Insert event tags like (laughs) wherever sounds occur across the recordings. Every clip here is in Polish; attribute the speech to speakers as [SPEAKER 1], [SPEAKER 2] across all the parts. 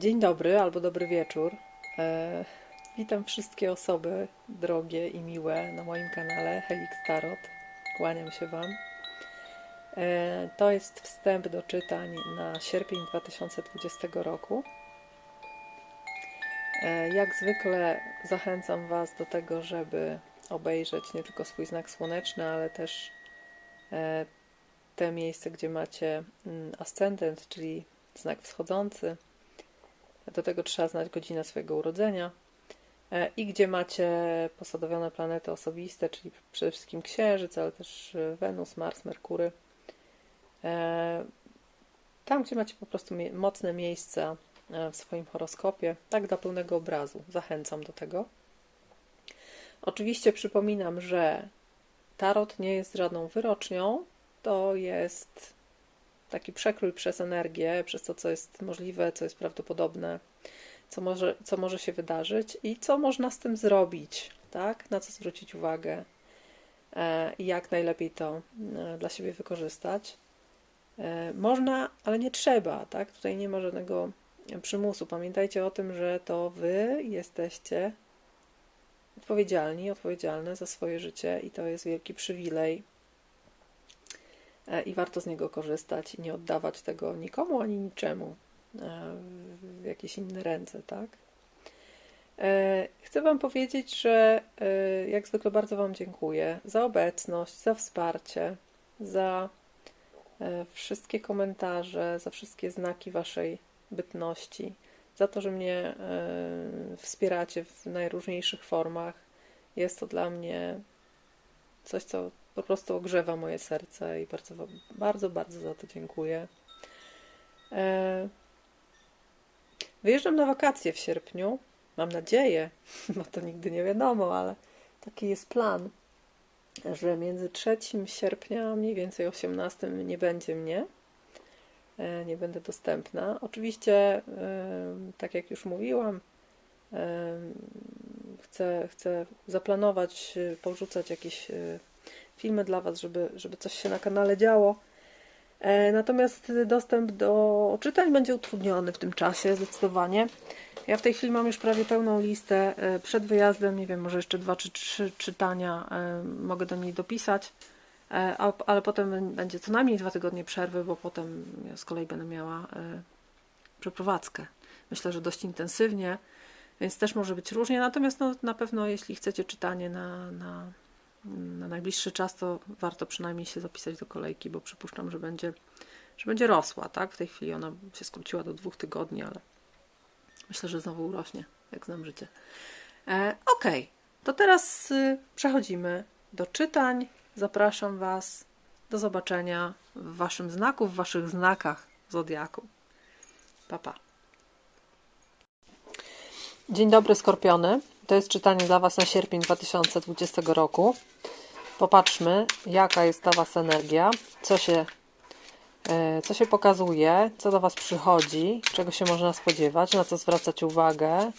[SPEAKER 1] Dzień dobry albo dobry wieczór. E, witam wszystkie osoby drogie i miłe na moim kanale Helix Tarot. Kłaniam się Wam. E, to jest wstęp do czytań na sierpień 2020 roku. E, jak zwykle zachęcam Was do tego, żeby obejrzeć nie tylko swój znak słoneczny, ale też e, te miejsce, gdzie macie mm, ascendent, czyli znak wschodzący. Do tego trzeba znać godzinę swojego urodzenia. E, I gdzie macie posadowione planety osobiste, czyli przede wszystkim Księżyc, ale też e, Wenus, Mars, Merkury. E, Tam, gdzie macie po prostu mocne miejsca w swoim horoskopie, tak dla pełnego obrazu. Zachęcam do tego. Oczywiście przypominam, że tarot nie jest żadną wyrocznią. To jest taki przekrój przez energię, przez to, co jest możliwe, co jest prawdopodobne, co może, co może się wydarzyć i co można z tym zrobić, tak? Na co zwrócić uwagę e, i jak najlepiej to e, dla siebie wykorzystać. E, można, ale nie trzeba, tak? Tutaj nie ma żadnego przymusu. Pamiętajcie o tym, że to wy jesteście odpowiedzialni, odpowiedzialne za swoje życie i to jest wielki przywilej i warto z niego korzystać i nie oddawać tego nikomu ani niczemu e, w jakieś inne ręce, tak? E, Chcę Wam powiedzieć, że e, jak zwykle bardzo Wam dziękuję za obecność, za wsparcie, za e, wszystkie komentarze, za wszystkie znaki Waszej bytności, za to, że mnie e, wspieracie w najróżniejszych formach. Jest to dla mnie coś, co po prostu ogrzewa moje serce i bardzo, bardzo, bardzo za to dziękuję. E, Wyjeżdżam na wakacje w sierpniu. Mam nadzieję, (laughs) bo to nigdy nie wiadomo, ale taki jest plan, że między 3 sierpnia, a mniej więcej 18 nie będzie mnie. E, Nie będę dostępna. Oczywiście, e, tak jak już mówiłam, chcę, chcę zaplanować, porzucać jakieś filmy dla Was, żeby, żeby coś się na kanale działo. E, Natomiast dostęp do czytań będzie utrudniony w tym czasie, zdecydowanie. Ja w tej chwili mam już prawie pełną listę e, przed wyjazdem. Nie wiem, może jeszcze dwa czy trzy czytania e, mogę do niej dopisać, ale potem będzie co najmniej dwa tygodnie przerwy, bo potem ja z kolei będę miała przeprowadzkę. Myślę, że dość intensywnie, więc też może być różnie. Natomiast no, na pewno, jeśli chcecie czytanie na, na, na najbliższy czas, to warto przynajmniej się zapisać do kolejki, bo przypuszczam, że będzie, że będzie rosła. Tak? W tej chwili ona się skróciła do dwóch tygodni, ale myślę, że znowu urośnie, jak znam życie. E, Okej, to teraz y, przechodzimy do czytań. Zapraszam Was do zobaczenia w Waszym znaku, w Waszych znakach zodiaku. Pa, pa. Dzień dobry, Skorpiony. To jest czytanie dla Was na sierpień 2020 roku. Popatrzmy, jaka jest dla Was energia, co się, e, co się pokazuje, co do Was przychodzi, czego się można spodziewać, na co zwracać uwagę,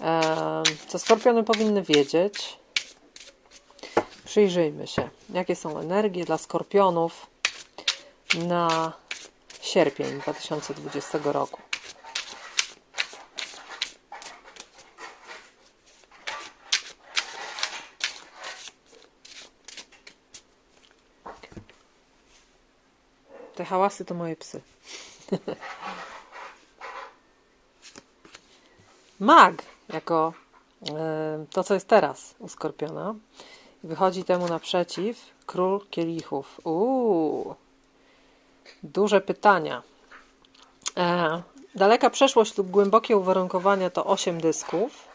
[SPEAKER 1] e, co Skorpiony powinny wiedzieć. Przyjrzyjmy się, jakie są energie dla Skorpionów na sierpień 2020 roku. Hałasy to moje psy. Mag, jako to, co jest teraz u Skorpiona, wychodzi temu naprzeciw król kielichów. Uuu, duże pytania. E, daleka przeszłość lub głębokie uwarunkowania to 8 dysków.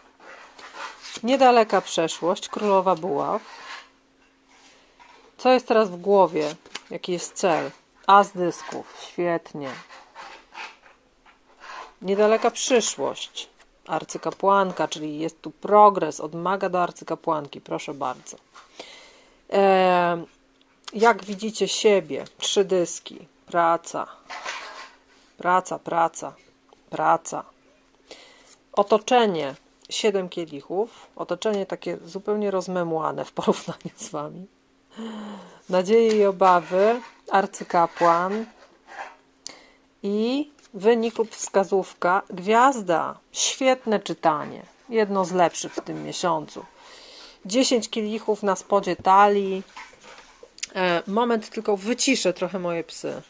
[SPEAKER 1] Niedaleka przeszłość, królowa buław. Co jest teraz w głowie? Jaki jest cel? As dysków, świetnie. Niedaleka przyszłość. Arcykapłanka, czyli jest tu progres od maga do arcykapłanki, proszę bardzo. E, jak widzicie siebie? Trzy dyski. Praca. Praca, praca, praca. Otoczenie. Siedem kielichów. Otoczenie takie zupełnie rozmemłane w porównaniu z wami. Nadzieje i obawy. Arcykapłan. I Wynik lub wskazówka. Gwiazda. Świetne czytanie. Jedno z lepszych w tym miesiącu. 10 kielichów na spodzie talii. E, moment, tylko wyciszę trochę moje psy.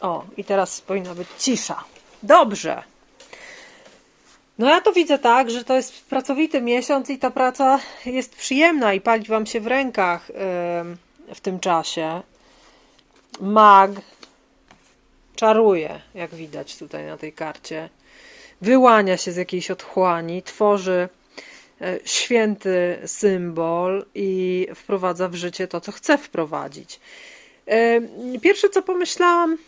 [SPEAKER 1] O, i teraz powinna być cisza. Dobrze. No ja to widzę tak, że to jest pracowity miesiąc i ta praca jest przyjemna i pali wam się w rękach w tym czasie. Mag czaruje, jak widać tutaj na tej karcie. Wyłania się z jakiejś otchłani, tworzy e, święty symbol i wprowadza w życie to, co chce wprowadzić. E, Pierwsze, co pomyślałam,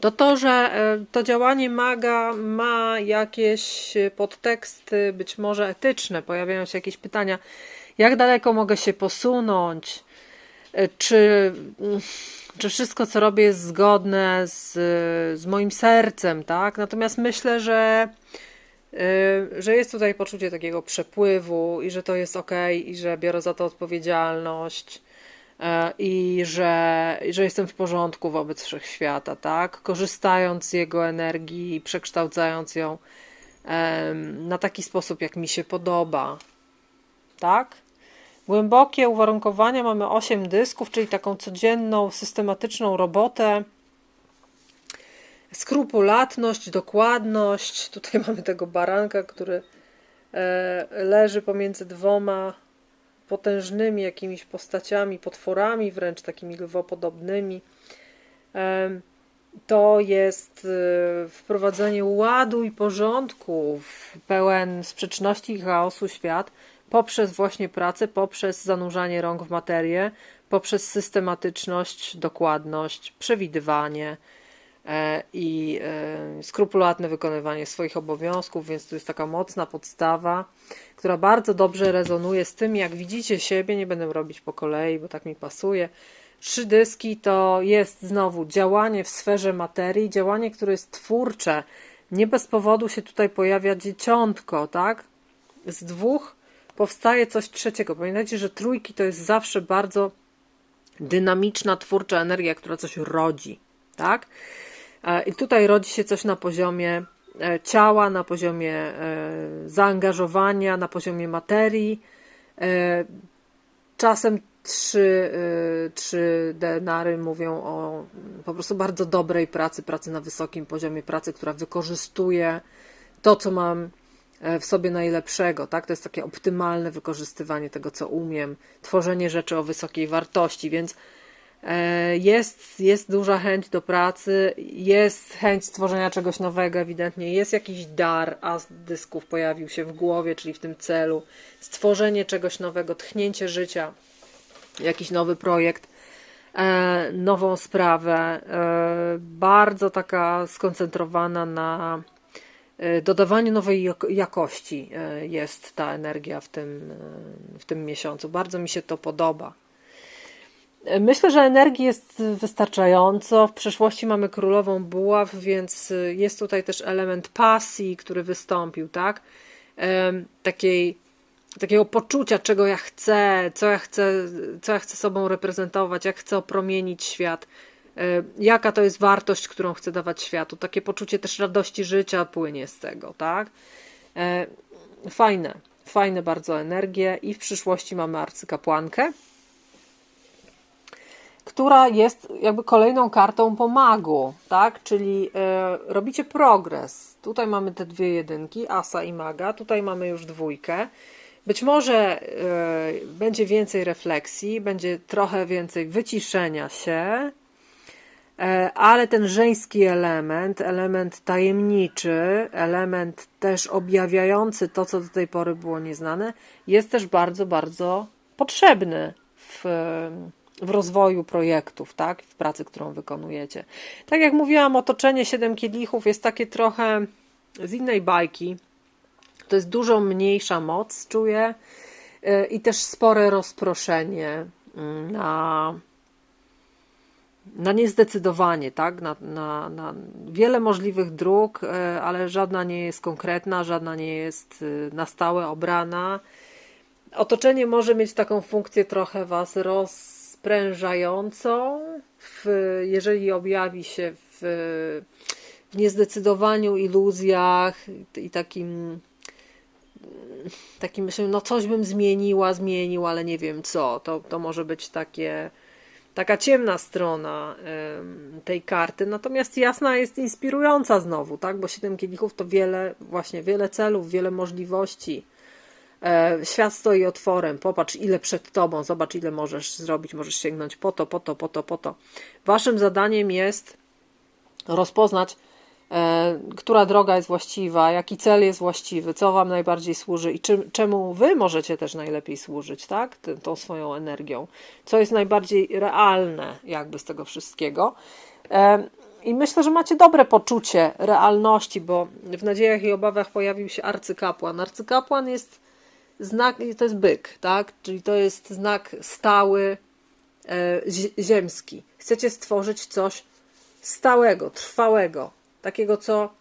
[SPEAKER 1] to to, że e, to działanie maga ma jakieś podteksty, być może etyczne. Pojawiają się jakieś pytania, jak daleko mogę się posunąć, czy, czy wszystko, co robię, jest zgodne z, z moim sercem, tak? Natomiast myślę, że, e, że jest tutaj poczucie takiego przepływu i że to jest ok, i że biorę za to odpowiedzialność e, i że, że jestem w porządku wobec wszechświata, tak? Korzystając z jego energii i przekształcając ją na taki sposób, jak mi się podoba, tak? Głębokie uwarunkowania mamy 8 dysków, czyli taką codzienną, systematyczną robotę. Skrupulatność, dokładność. Tutaj (laughs) mamy tego baranka, który e, leży pomiędzy dwoma potężnymi jakimiś postaciami, potworami, wręcz takimi lwopodobnymi. To jest e, wprowadzenie ładu i porządku w pełen sprzeczności i chaosu świat poprzez właśnie pracę, poprzez zanurzanie rąk w materię, poprzez systematyczność, dokładność, przewidywanie e, i e, skrupulatne wykonywanie swoich obowiązków, więc tu jest taka mocna podstawa, która bardzo dobrze rezonuje z tym, jak widzicie siebie. Nie będę robić po kolei, bo tak mi pasuje. Trzy dyski to jest znowu działanie w sferze materii, działanie, które jest twórcze. Nie bez powodu się tutaj pojawia dzieciątko, tak? Z dwóch powstaje coś trzeciego. Pamiętajcie, że trójki to jest zawsze bardzo dynamiczna, twórcza energia, która coś rodzi, tak? E, I tutaj rodzi się coś na poziomie e, ciała, na poziomie e, zaangażowania, na poziomie materii. Czasem trzy, trzy denary mówią o po prostu bardzo dobrej pracy, pracy na wysokim poziomie, pracy, która wykorzystuje to, co mam w sobie najlepszego, tak? To jest takie optymalne wykorzystywanie tego, co umiem, tworzenie rzeczy o wysokiej wartości, więc jest, jest duża chęć do pracy, jest chęć stworzenia czegoś nowego, ewidentnie jest jakiś dar, a z dysków pojawił się w głowie, czyli w tym celu, stworzenie czegoś nowego, tchnięcie życia, jakiś nowy projekt, nową sprawę, bardzo taka skoncentrowana na dodawaniu nowej jakości jest ta energia w tym, w tym miesiącu. Bardzo mi się to podoba. Myślę, że energii jest wystarczająco. W przeszłości mamy królową buław, więc jest tutaj też element pasji, który wystąpił, tak? Takiej, takiego poczucia, czego ja chcę, co ja chcę, co ja chcę sobą reprezentować, jak chcę opromienić świat, jaka to jest wartość, którą chcę dawać światu. Takie poczucie też radości życia płynie z tego, tak? Fajne, fajne bardzo energie i w przyszłości mamy arcykapłankę która jest jakby kolejną kartą pomagu, tak? Czyli e, robicie progres. Tutaj mamy te dwie jedynki, asa i maga, tutaj mamy już dwójkę. Być może e, będzie więcej refleksji, będzie trochę więcej wyciszenia się, e, ale ten żeński element, element tajemniczy, element też objawiający to, co do tej pory było nieznane, jest też bardzo, bardzo potrzebny w w rozwoju projektów, tak, w pracy, którą wykonujecie. Tak jak mówiłam, otoczenie Siedem Kielichów jest takie trochę z innej bajki. To jest dużo mniejsza moc, czuję, y, i też spore rozproszenie mm, na, na niezdecydowanie, tak? Na, na, na wiele możliwych dróg, y, ale żadna nie jest konkretna, żadna nie jest y, na stałe obrana. Otoczenie może mieć taką funkcję trochę Was roz sprężającą, w, jeżeli objawi się w, w niezdecydowaniu, iluzjach i takim takim myślę, no coś bym zmieniła, zmienił, ale nie wiem co. To, to może być takie, taka ciemna strona tej karty. Natomiast jasna jest inspirująca znowu, tak? Bo siedem kielichów to wiele, właśnie wiele celów, wiele możliwości. E, Świat stoi otworem. Popatrz, ile przed tobą, zobacz, ile możesz zrobić, możesz sięgnąć po to, po to, po to, po to. Waszym zadaniem jest rozpoznać, która droga jest właściwa, jaki cel jest właściwy, co Wam najbardziej służy i czemu Wy możecie też najlepiej służyć, tak? Ty- tą swoją energią. Co jest najbardziej realne, jakby z tego wszystkiego. E, I myślę, że macie dobre poczucie realności, bo w nadziejach i obawach pojawił się arcykapłan. Arcykapłan jest znak, to jest byk, tak? Czyli to jest znak stały, e, zi- ziemski. Chcecie stworzyć coś stałego, trwałego, takiego, co,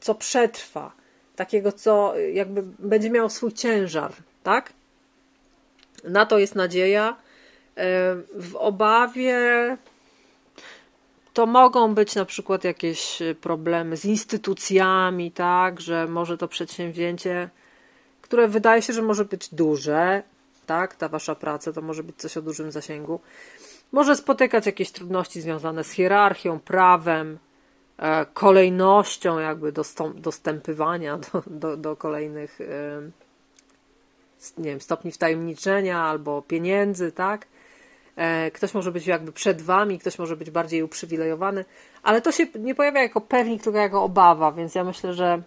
[SPEAKER 1] co przetrwa, takiego, co jakby będzie miało swój ciężar, tak? Na to jest nadzieja. E, W obawie to mogą być na przykład jakieś problemy z instytucjami, tak, że może to przedsięwzięcie, które wydaje się, że może być duże, tak, ta wasza praca to może być coś o dużym zasięgu, może spotykać jakieś trudności związane z hierarchią, prawem, e, kolejnością jakby dostą- dostępywania do, do, do kolejnych e, nie wiem, stopni wtajemniczenia albo pieniędzy, tak? E, Ktoś może być jakby przed wami, ktoś może być bardziej uprzywilejowany, ale to się nie pojawia jako pewnik, tylko jako obawa, więc ja myślę, że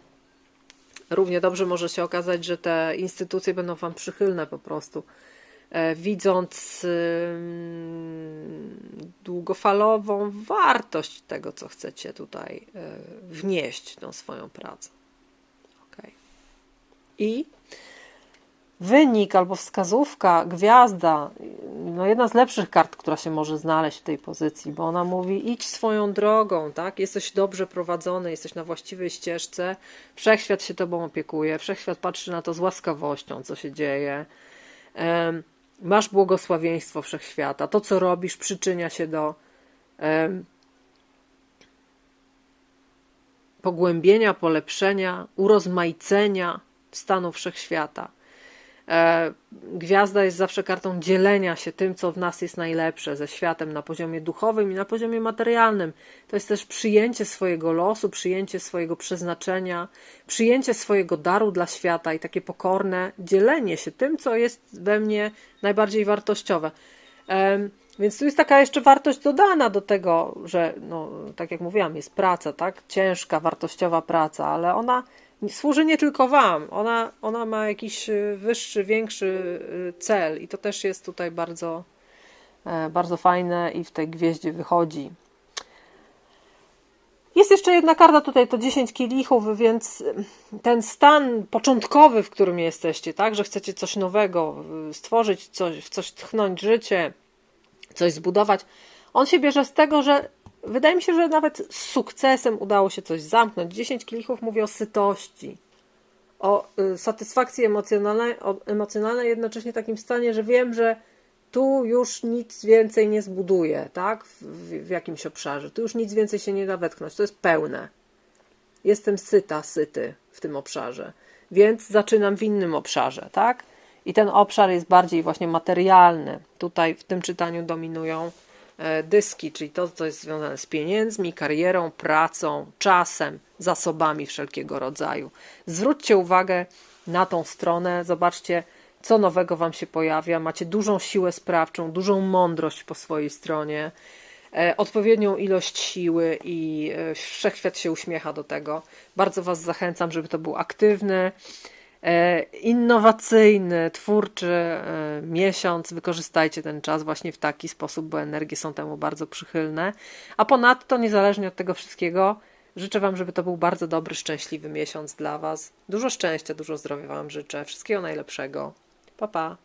[SPEAKER 1] równie dobrze może się okazać, że te instytucje będą wam przychylne po prostu. E, Widząc długofalową wartość tego, co chcecie tutaj e, wnieść tą swoją pracę. Okay. I wynik albo wskazówka, gwiazda, no jedna z lepszych kart, która się może znaleźć w tej pozycji, bo ona mówi idź swoją drogą, tak? Jesteś dobrze prowadzony, jesteś na właściwej ścieżce, wszechświat się tobą opiekuje, wszechświat patrzy na to z łaskawością, co się dzieje. Masz błogosławieństwo wszechświata. To, co robisz, przyczynia się do em, pogłębienia, polepszenia, urozmaicenia stanu wszechświata. E, Gwiazda jest zawsze kartą dzielenia się tym, co w nas jest najlepsze, ze światem na poziomie duchowym i na poziomie materialnym. To jest też przyjęcie swojego losu, przyjęcie swojego przeznaczenia, przyjęcie swojego daru dla świata i takie pokorne dzielenie się tym, co jest we mnie najbardziej wartościowe. Em, Więc tu jest taka jeszcze wartość dodana do tego, że, no, tak jak mówiłam, jest praca, tak? Ciężka, wartościowa praca, ale ona służy nie tylko Wam, ona, ona ma jakiś y, wyższy, większy y, cel i to też jest tutaj bardzo, e, bardzo fajne i w tej gwieździe wychodzi. Jest jeszcze jedna karta tutaj, to 10 kielichów, więc ten stan początkowy, w którym jesteście, tak, że chcecie coś nowego y, stworzyć, coś, w coś tchnąć życie, coś zbudować, on się bierze z tego, że wydaje mi się, że nawet z sukcesem udało się coś zamknąć. 10 kielichów mówi o sytości, o y, satysfakcji emocjonalnej, o emocjonalnej, jednocześnie takim stanie, że wiem, że tu już nic więcej nie zbuduję, tak? W, w, w jakimś obszarze. Tu już nic więcej się nie da wetknąć. To jest pełne. Jestem syta, syty w tym obszarze. Więc zaczynam w innym obszarze, tak? I ten obszar jest bardziej właśnie materialny. Tutaj w tym czytaniu dominują dyski, czyli to, co jest związane z pieniędzmi, karierą, pracą, czasem, zasobami wszelkiego rodzaju. Zwróćcie uwagę na tą stronę, zobaczcie, co nowego Wam się pojawia. Macie dużą siłę sprawczą, dużą mądrość po swojej stronie, e, odpowiednią ilość siły i e, wszechświat się uśmiecha do tego. Bardzo Was zachęcam, żeby to był aktywny, e, innowacyjny, twórczy e, miesiąc. Wykorzystajcie ten czas właśnie w taki sposób, bo energie są temu bardzo przychylne. A ponadto, niezależnie od tego wszystkiego, życzę Wam, żeby to był bardzo dobry, szczęśliwy miesiąc dla Was. Dużo szczęścia, dużo zdrowia Wam życzę. Wszystkiego najlepszego. Pa, pa.